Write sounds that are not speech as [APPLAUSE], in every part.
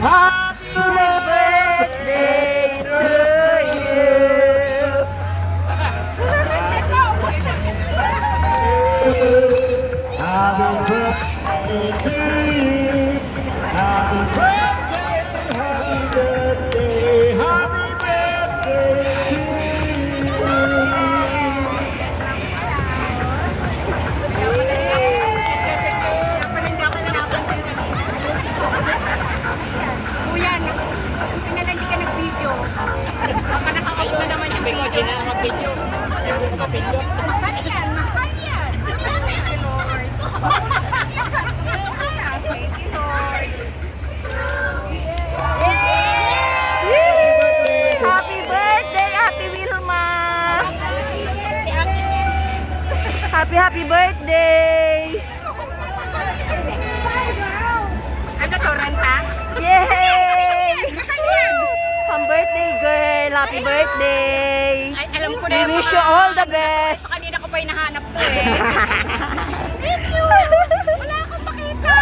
Happy birthday to you. Happy birthday to you. Happy, happy birthday! Ano to, renta? Yay! Happy birthday, girl! Happy birthday! Ay, alam ko na We wish you all the best! Sa kanina ko pa hinahanap to eh. [LAUGHS] Thank you. Wala akong makita.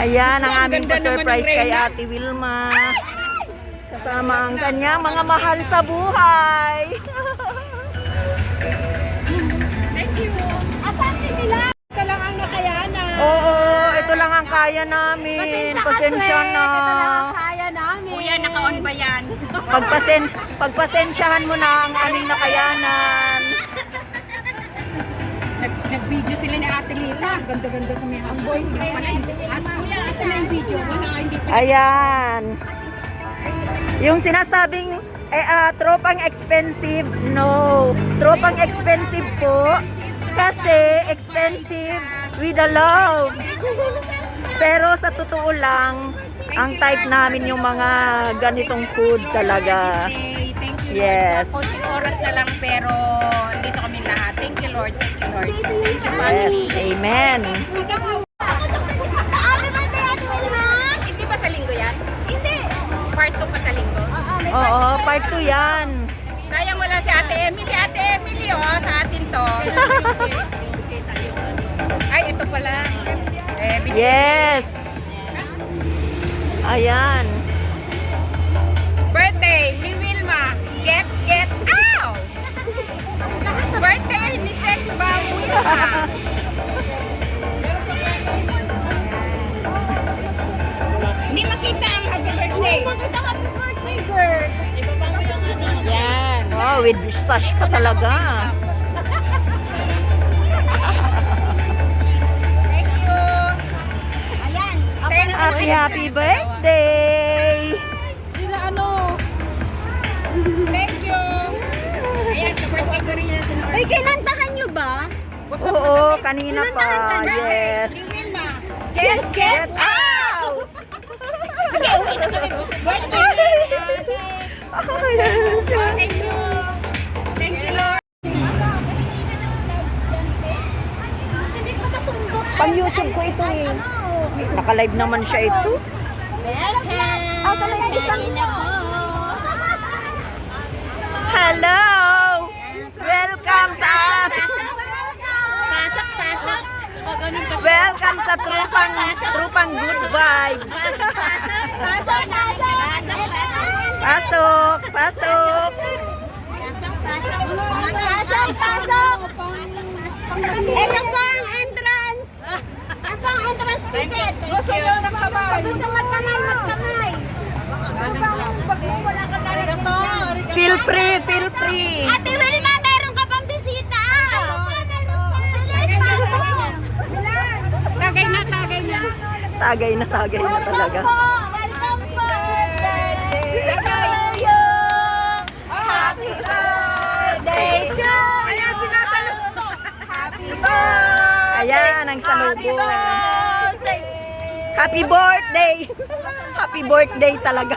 [LAUGHS] Ayan ang aming pa-surprise kay. Ate Wilma. Kasama ang kanyang mga mahal sa buhay. Thank you. Asan si nila? Ito lang ang nakayanan. Oo, ito lang ang kaya namin. Pasensya na. kaya namin. Kuya, naka-on ba yan? [LAUGHS] Pagpasen pagpasensyahan mo na ang aming nakayanan. Nag, nag-video sila ni Ate Lita. Ang Ganda-ganda sa mga boy. Yung pala yung At kuya, ito na yung video. Wala, hindi pa. Ayan. Yung sinasabing eh, ah, tropang expensive, no. Tropang expensive po kasi expensive with the love. Pero sa totoo lang, ang type namin yung mga ganitong food talaga. Yes. Konting oras na lang pero dito kami lahat. Thank you, Lord. Thank you, Lord. Thank you, Yes, amen. Oo, part 2 yan. Sayang wala si Ate Emily. Ate Emily, oh, sa atin to. Ay, ito pala. Eh, Yes. Ayan. Birthday ni Wilma. Get, get out! Birthday ni Sex Bomb Wilma. Hindi makita ang happy birthday. Hindi makita with stash pa talaga. Thank you. Ayan. Thank you. Happy, happy birthday! Sila ano? Thank you. Ayan, ka-birthday ko rin yan. Ay, kinantahan nyo ba? Oo, kanina pa. Yes. Get, get out! Sige, uwi na kami. Birthday! Thank you. Pang YouTube ko ito eh. Naka-live naman siya ito. Hello! Welcome sa Pasok, pasok. Welcome sa trupang trupang good vibes. Pasok, pasok. Pasok, pasok. Pasok, pasok. Ito po ang entrance. Po ticket. Gusto nyo magkamay. Gusto magkamay, magkamay. Feel free, feel free. Ate Wilma, meron ka pang bisita. Tagay na, tagay na. Tagay na, tagay na talaga. Welcome po. Happy birthday! Ayan, ang salubong. Happy birthday! Happy birthday talaga.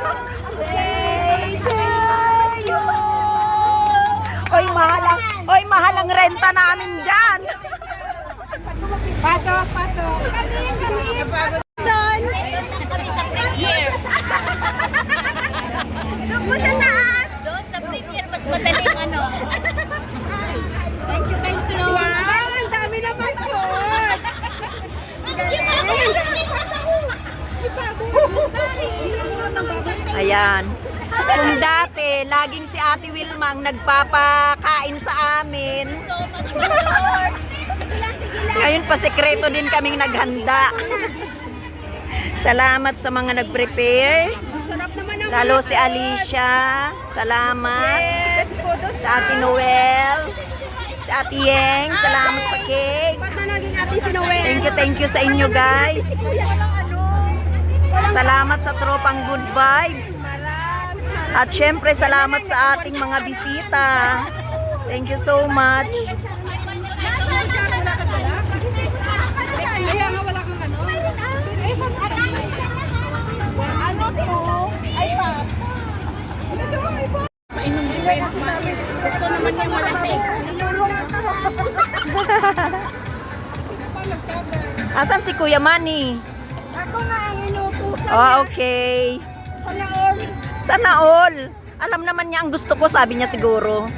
Oy, mahalang, oy, mahalang renta namin dyan. Pasok, pasok. Kami, kami. Doon. Kami sa premier. Doon po. Doon sa premier, mas madaling ano. Thank you, thank you. Wow, ang dami na. Thank you, Ayan. Kung dati, laging si Ate Wilma ang nagpapakain sa amin. Ngayon pa sekreto din kaming naghanda. Salamat sa mga nag-prepare. Lalo si Alicia. Salamat. Sa Ate Noel. Sa Ate Yeng. Salamat sa cake. Thank you, thank you sa inyo guys. Salamat sa tropang good vibes. At syempre, salamat sa ating mga bisita. Thank you so much. Gusto naman yung malasing. Asan si Kuya Manny? Ako nga ang inutusan Oh, okay. sa naon. Sana all. Alam naman niya ang gusto ko, sabi niya siguro.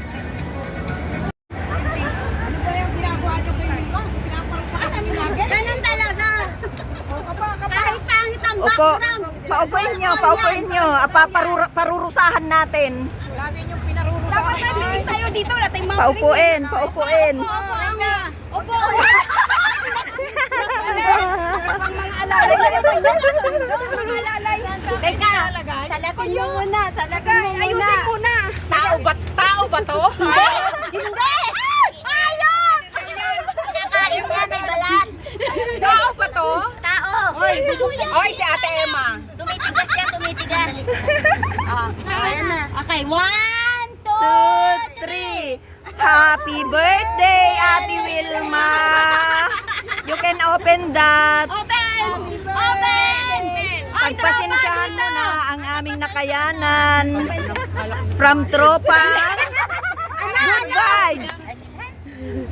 Ano ba yung ginagawa niyo kay Wilma? Pinaparong sa kanya lagi? Ganun talaga. [LAUGHS] Kahit pangit ang Opo, paupuin niyo, paupuin niyo. Apa, parur- parurusahan natin. Lagi niyong pinarurusahan. Dapat nandito tayo dito. Wala tayong mga Paupuin, paupuin. Opo, na. Opo. Mga alalay. Teka, salatin mo muna. Salatin mo muna. Ayusin ko na. Tao ba, tao ba to? Hindi! Hayop! Kakain nga may balat. Tao ba to? Tao. Hoy, Oy, si Ate Emma. Tumitigas yan, tumitigas. ah, ayan na. Okay, one, two, Two, three. Happy birthday, Ate Wilma. You can open that. Open! Open! Pagpasensyahan mo na ang aming nakayanan. From Tropang Good Vibes.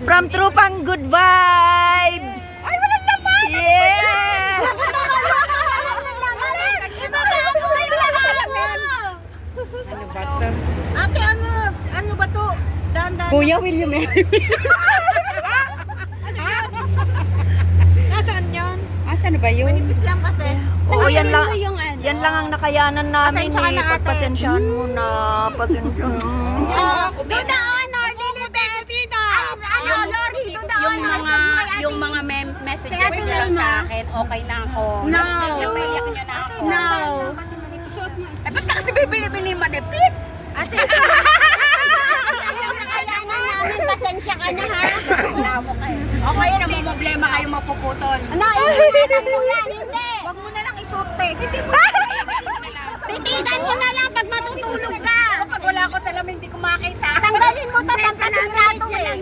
From Tropang Good Vibes. Ay, walang laman. Yes. Ate, ano, ano ba to? Dandan. Kuya William Nasaan [LAUGHS] ba yun? Manipis lang kasi. Oo, yan lang. Ano yung ano? Yan lang ang nakayanan namin Pasensya ka eh. na, ate. Pagpasensyahan mo na. Pasensya na. Oh, Duda Honor, Lilibet. Ano, Lori, Duda yung Honor. mga yung mga mem- messages Kaya nyo lang sa akin, okay na ako. No. Napaiyak nyo na ako. No. Eh, ba't ka kasi bibili-bili manipis? Ate, [LAUGHS] kailangan namin. Pasensya ka na, ha? Okay na mo problema kayo mapuputol. Ano, iingatan mo yan, hindi. Huwag mo na lang isutte. Hindi mo [LAUGHS] Titigan mo na lang pag matutulog ka. Kapag wala ako sa lamig, hindi ko makita. Tanggalin mo to, pampasira to eh.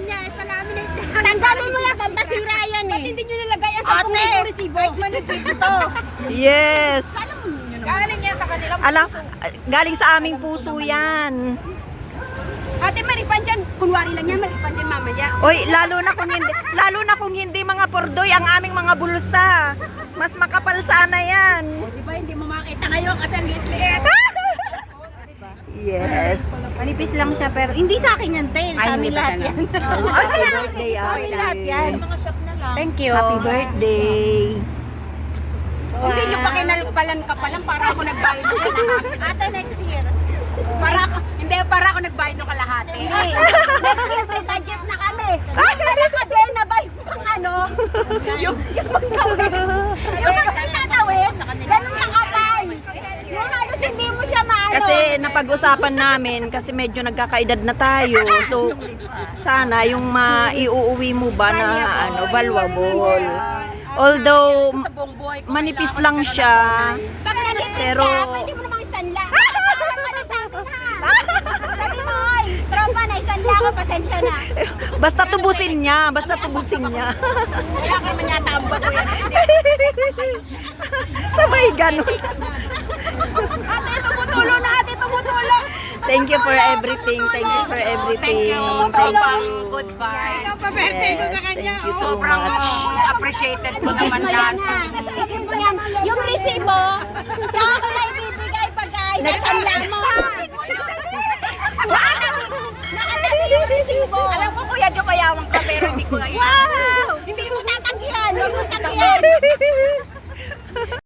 Tanggalin mo yan, pampasira yan eh. Hindi nyo nilagay ang Ate, kahit manipis to. Yes. Galing yan sa kanila. Alam, galing sa aming puso yan. Ate, malipan dyan. Kunwari lang yan, malipan dyan mamaya. Oy, lalo na kung hindi, lalo na kung hindi mga pordoy ang aming mga bulsa. Mas makapal sana yan. Di ba hindi mo makita kayo kasi liit-liit. [LAUGHS] Yes. Manipis lang siya pero hindi sa akin yan, Tay. Ay, Sa hindi [LAUGHS] lahat yan. Happy birthday, Sa amin Ate. lahat yan. Thank you. Happy birthday. Hindi nyo pa kinalpalan ka pa lang para ako nagbayad. Ate, next year. Para ako, hindi, para ako nagbayad ng kalahati. Hindi. [LAUGHS] Next year, may budget na kami. Ay, nakadena ba yung ano? Yung, yung magtawid. Yung magtatawid, ganun kakapal. Yung halos hindi mo siya maano. Kasi napag-usapan namin kasi medyo nagkakaedad na tayo. So sana yung maiuuwi mo ba na ano valuable. Although manipis lang siya. Pero- pasensya na. [LAUGHS] basta tubusin niya, basta tubusin niya. Wala ka naman yata ang bago yan. Sabay ganun. ate, tumutulong na ate, tumutulong. Thank you for everything. Thank you for everything. Thank you. Goodbye. Yes, thank you oh. so much. Ano, appreciated ko naman ano lahat. Sige mo yan. Yung resibo, tsaka ko na ibibigay pag guys. Next time. Salamat receive mo. Alam ko, Kuya Jo, mayaman ka, pero hindi ko [LAUGHS] Wow! Hindi mo tatanggihan! Huwag mo tatanggihan!